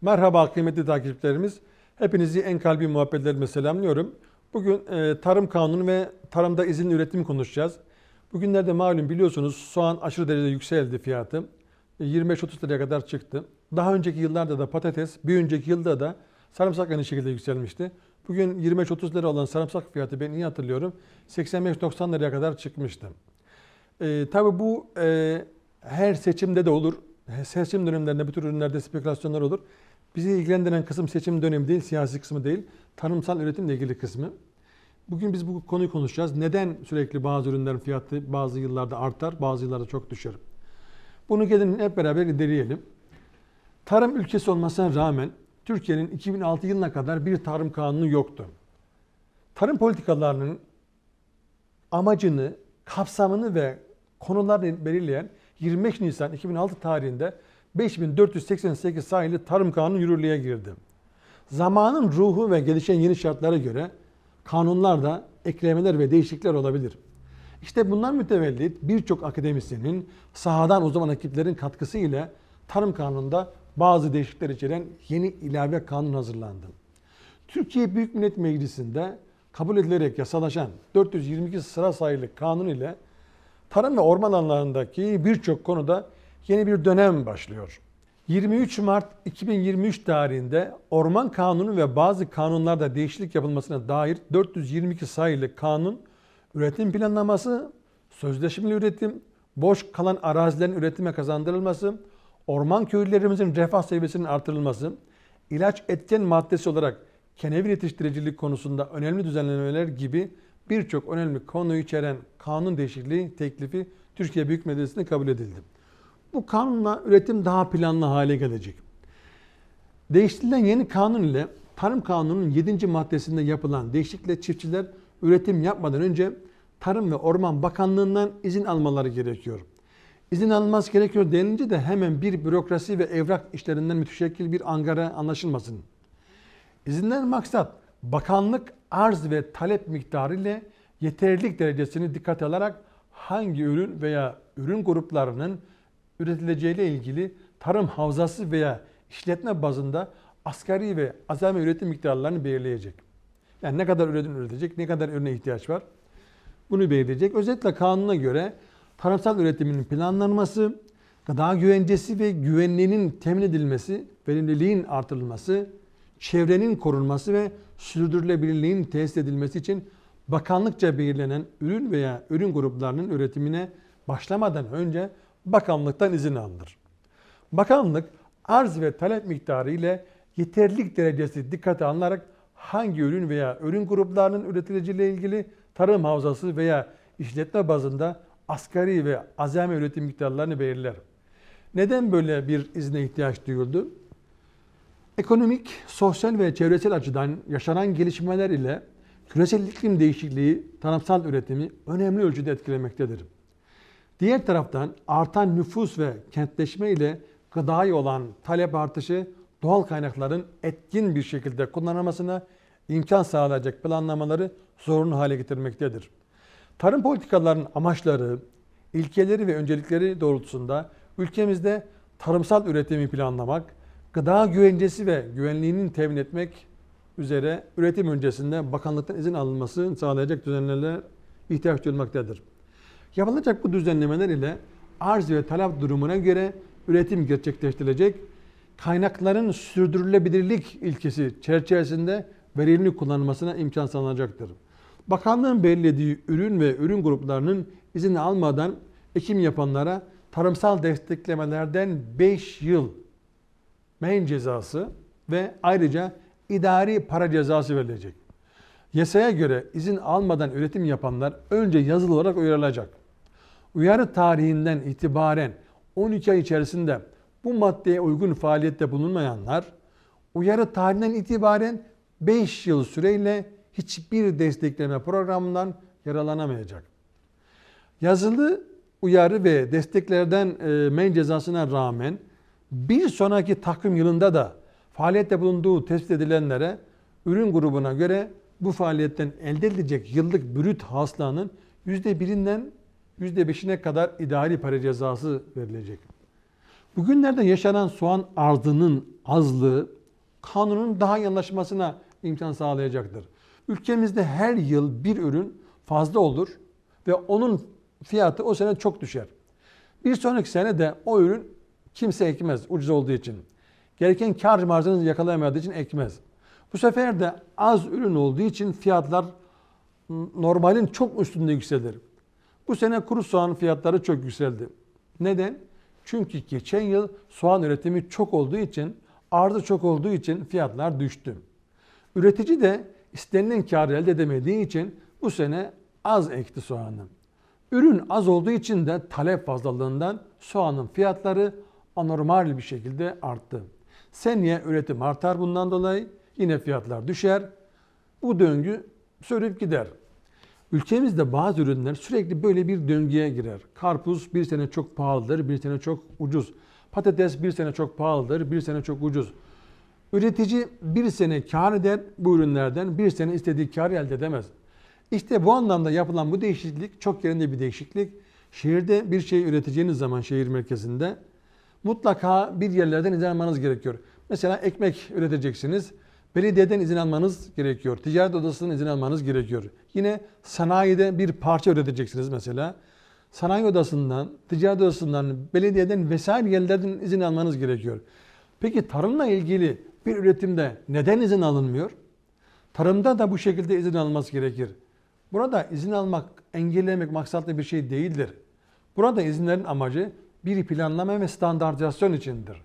Merhaba kıymetli takipçilerimiz. Hepinizi en kalbi muhabbetlerime selamlıyorum. Bugün e, tarım kanunu ve tarımda izin üretimi konuşacağız. Bugünlerde malum biliyorsunuz soğan aşırı derecede yükseldi fiyatı. E, 25-30 liraya kadar çıktı. Daha önceki yıllarda da patates, bir önceki yılda da sarımsak aynı şekilde yükselmişti. Bugün 25-30 lira olan sarımsak fiyatı ben iyi hatırlıyorum. 85-90 liraya kadar çıkmıştı. E, tabii bu e, her seçimde de olur. Seçim dönemlerinde bu tür ürünlerde spekülasyonlar olur. Bizi ilgilendiren kısım seçim dönemi değil, siyasi kısmı değil, tarımsal üretimle ilgili kısmı. Bugün biz bu konuyu konuşacağız. Neden sürekli bazı ürünlerin fiyatı bazı yıllarda artar, bazı yıllarda çok düşer? Bunu gelin hep beraber irdeleyelim. Tarım ülkesi olmasına rağmen Türkiye'nin 2006 yılına kadar bir tarım kanunu yoktu. Tarım politikalarının amacını, kapsamını ve konularını belirleyen 25 Nisan 2006 tarihinde 5488 sayılı Tarım Kanunu yürürlüğe girdi. Zamanın ruhu ve gelişen yeni şartlara göre kanunlarda eklemeler ve değişiklikler olabilir. İşte bundan mütevellit birçok akademisyenin sahadan uzman ekiplerin katkısı ile Tarım Kanunu'nda bazı değişiklikler içeren yeni ilave kanun hazırlandı. Türkiye Büyük Millet Meclisi'nde kabul edilerek yasalaşan 422 sıra sayılı kanun ile tarım ve orman alanlarındaki birçok konuda yeni bir dönem başlıyor. 23 Mart 2023 tarihinde Orman Kanunu ve bazı kanunlarda değişiklik yapılmasına dair 422 sayılı kanun, üretim planlaması, sözleşmeli üretim, boş kalan arazilerin üretime kazandırılması, orman köylülerimizin refah seviyesinin artırılması, ilaç etken maddesi olarak kenevir yetiştiricilik konusunda önemli düzenlemeler gibi birçok önemli konuyu içeren kanun değişikliği teklifi Türkiye Büyük Meclisi'nde kabul edildi. Bu kanunla üretim daha planlı hale gelecek. Değiştirilen yeni kanun ile Tarım Kanunu'nun 7. maddesinde yapılan değişiklikle çiftçiler üretim yapmadan önce Tarım ve Orman Bakanlığı'ndan izin almaları gerekiyor. İzin alınması gerekiyor denilince de hemen bir bürokrasi ve evrak işlerinden müteşekkil bir angara anlaşılmasın. İzinden maksat bakanlık arz ve talep miktarı ile yeterlilik derecesini dikkate alarak hangi ürün veya ürün gruplarının üretileceğiyle ilgili tarım havzası veya işletme bazında asgari ve azami üretim miktarlarını belirleyecek. Yani ne kadar üretim üretecek, ne kadar ürüne ihtiyaç var bunu belirleyecek. Özetle kanuna göre tarımsal üretimin planlanması, gıda güvencesi ve güvenliğinin temin edilmesi, verimliliğin artırılması, çevrenin korunması ve sürdürülebilirliğin tesis edilmesi için bakanlıkça belirlenen ürün veya ürün gruplarının üretimine başlamadan önce bakanlıktan izin alınır. Bakanlık arz ve talep miktarı ile yeterlilik derecesi dikkate alınarak hangi ürün veya ürün gruplarının üretileceğiyle ilgili tarım havzası veya işletme bazında asgari ve azami üretim miktarlarını belirler. Neden böyle bir izne ihtiyaç duyuldu? Ekonomik, sosyal ve çevresel açıdan yaşanan gelişmeler ile küresel iklim değişikliği tarımsal üretimi önemli ölçüde etkilemektedir. Diğer taraftan artan nüfus ve kentleşme ile gıdaya olan talep artışı doğal kaynakların etkin bir şekilde kullanılmasına imkan sağlayacak planlamaları zorunlu hale getirmektedir. Tarım politikalarının amaçları, ilkeleri ve öncelikleri doğrultusunda ülkemizde tarımsal üretimi planlamak, gıda güvencesi ve güvenliğinin temin etmek üzere üretim öncesinde bakanlıktan izin alınması sağlayacak düzenlemeler ihtiyaç duyulmaktadır. Yapılacak bu düzenlemeler ile arz ve talep durumuna göre üretim gerçekleştirilecek. Kaynakların sürdürülebilirlik ilkesi çerçevesinde verimli kullanılmasına imkan sağlanacaktır. Bakanlığın belirlediği ürün ve ürün gruplarının izin almadan ekim yapanlara tarımsal desteklemelerden 5 yıl men cezası ve ayrıca idari para cezası verilecek. Yasaya göre izin almadan üretim yapanlar önce yazılı olarak uyarılacak. Uyarı tarihinden itibaren 12 ay içerisinde bu maddeye uygun faaliyette bulunmayanlar uyarı tarihinden itibaren 5 yıl süreyle hiçbir destekleme programından yararlanamayacak. Yazılı uyarı ve desteklerden men cezasına rağmen bir sonraki takvim yılında da faaliyette bulunduğu tespit edilenlere ürün grubuna göre bu faaliyetten elde edilecek yıllık brüt hasılanın %1'inden %5'ine kadar idari para cezası verilecek. Bugünlerde yaşanan soğan arzının azlığı kanunun daha iyi anlaşılmasına imkan sağlayacaktır. Ülkemizde her yıl bir ürün fazla olur ve onun fiyatı o sene çok düşer. Bir sonraki sene de o ürün kimse ekmez ucuz olduğu için. Gereken kar marjını yakalayamadığı için ekmez. Bu sefer de az ürün olduğu için fiyatlar normalin çok üstünde yükselir. Bu sene kuru soğan fiyatları çok yükseldi. Neden? Çünkü geçen yıl soğan üretimi çok olduğu için, arzı çok olduğu için fiyatlar düştü. Üretici de istenilen karı elde edemediği için bu sene az ekti soğanı. Ürün az olduğu için de talep fazlalığından soğanın fiyatları anormal bir şekilde arttı. Seneye üretim artar bundan dolayı yine fiyatlar düşer. Bu döngü sürüp gider. Ülkemizde bazı ürünler sürekli böyle bir döngüye girer. Karpuz bir sene çok pahalıdır, bir sene çok ucuz. Patates bir sene çok pahalıdır, bir sene çok ucuz. Üretici bir sene kar eder bu ürünlerden, bir sene istediği karı elde edemez. İşte bu anlamda yapılan bu değişiklik çok yerinde bir değişiklik. Şehirde bir şey üreteceğiniz zaman şehir merkezinde mutlaka bir yerlerden izin almanız gerekiyor. Mesela ekmek üreteceksiniz. Belediyeden izin almanız gerekiyor. Ticaret odasından izin almanız gerekiyor. Yine sanayide bir parça üreteceksiniz mesela. Sanayi odasından, ticaret odasından, belediyeden vesaire yerlerden izin almanız gerekiyor. Peki tarımla ilgili bir üretimde neden izin alınmıyor? Tarımda da bu şekilde izin alınması gerekir. Burada izin almak, engellemek maksatlı bir şey değildir. Burada izinlerin amacı bir planlama ve standartizasyon içindir.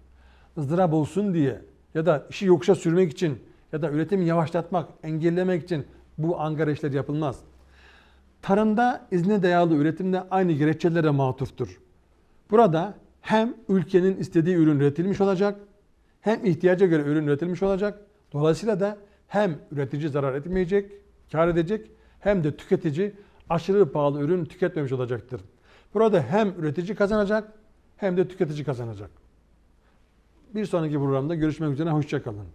ızdırap olsun diye ya da işi yokuşa sürmek için ya da üretimi yavaşlatmak, engellemek için bu angara işleri yapılmaz. Tarımda izne dayalı üretimde aynı gerekçelere matuftur. Burada hem ülkenin istediği ürün üretilmiş olacak, hem ihtiyaca göre ürün üretilmiş olacak. Dolayısıyla da hem üretici zarar etmeyecek, kar edecek hem de tüketici aşırı pahalı ürün tüketmemiş olacaktır. Burada hem üretici kazanacak hem de tüketici kazanacak. Bir sonraki programda görüşmek üzere, hoşçakalın.